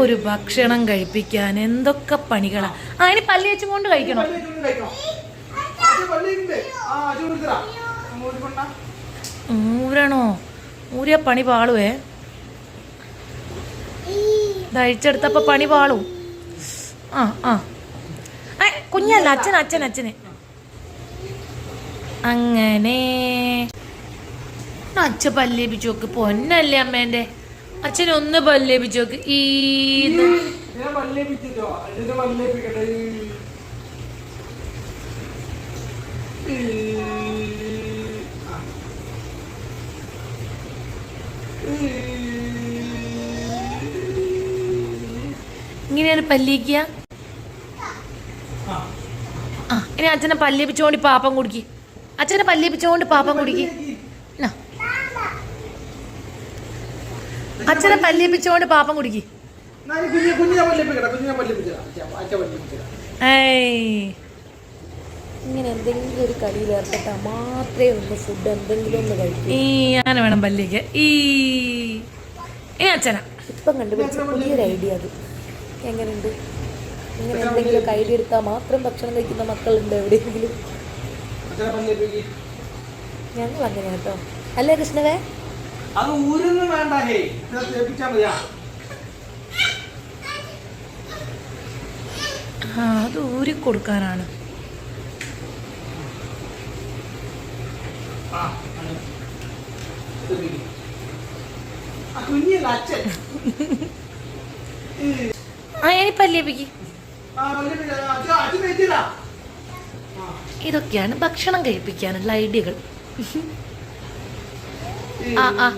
ഒരു ഭക്ഷണം കഴിപ്പിക്കാൻ എന്തൊക്കെ പണികളാ? ആ പല്ലി വെച്ചും കൊണ്ട് കഴിക്കണം. ഊരണോ ഊരിയ പണി പാളുവേ. കഴിച്ചെടുത്തപ്പോ പണി പാളും. ആ ആ. കുഞ്ഞല്ല അച്ഛൻ അച്ഛൻ അച്ഛന്. അങ്ങനെ. അച്ഛ പല്ലേപ്പിച്ചു നോക്ക് പൊന്നല്ലേ അമ്മേന്റെ. അച്ഛനൊന്ന് പല്ലേപ്പിച്ചു നോക്ക്. ഇങ്ങനെയാണ് പല്ലിക്കുക. ആ ഇനി അച്ഛനെ പല്ലിപ്പിച്ചുകൊണ്ട് പാപ്പം കുടിക്കി അച്ഛനെ പല്ലിപ്പിച്ചുകൊണ്ട് പാപ്പം കുടിക്ക് അച്ഛനെ പല്ലിപ്പിച്ചോണ്ട് പാപ്പം കുടിക്കി. ഇങ്ങനെ എന്തെങ്കിലും ഒരു കളിയിൽ ഏർപ്പെട്ടാൽ മാത്രമേ ഒന്ന് ഫുഡ് എന്തെങ്കിലും ഒന്ന് കഴിക്കൂ. ഈ അങ്ങനെ വേണം പല്ലിക്ക്. ഈ ഏ അച്ഛനാ. ഇപ്പം കണ്ടുപിടിച്ച പുതിയൊരു ഐഡിയ അത്. എങ്ങനെയുണ്ട്? ഇങ്ങനെ എന്തെങ്കിലും എടുത്താൽ മാത്രം ഭക്ഷണം കഴിക്കുന്ന മക്കളുണ്ട് എവിടെയെങ്കിലും. ഞങ്ങൾ അങ്ങനെ കേട്ടോ. അല്ലേ കൃഷ്ണവേ? അത് ഊരൊന്നും വേണ്ട ഹേ. ഇത് തേപ്പിച്ചാ മതിയാ. അത് ഊരി കൊടുക്കാനാണ്. പല്ലേപ്പിക്ക്. ഇതൊക്കെയാണ് ഭക്ഷണം കഴിപ്പിക്കാനുള്ള ഐഡിയകൾ. ഈ, ആ, ആ.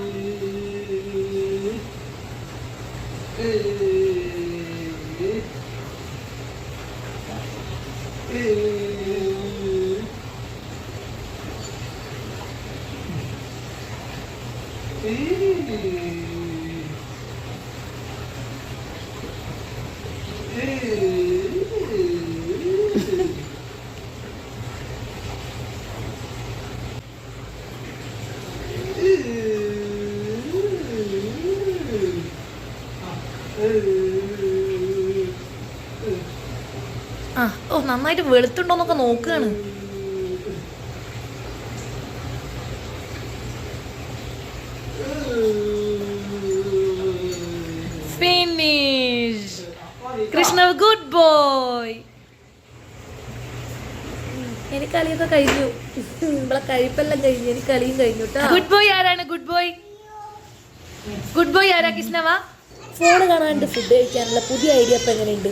ആ ഓ നന്നായിട്ട് വെളുത്തുണ്ടോന്നൊക്കെ നോക്കുകയാണ് ഫിനിഷ് കൃഷ്ണ ഗുഡ് ബോയ് എനിക്ക് കളിയൊക്കെ കഴിഞ്ഞു. നമ്മളെ കഴിപ്പെല്ലാം കഴിഞ്ഞു. എനിക്ക് കളിയും കഴിഞ്ഞു ഗുഡ് ബോയ് ആരാണ്? ഗുഡ് ബോയ് ഗുഡ് ബോയ് ആരാ? കൃഷ്ണവ ഫോൺ കാണാണ്ട് ഫുഡ് കഴിക്കാനുള്ള പുതിയ ഐഡിയ ഇപ്പം എങ്ങനെയുണ്ട്?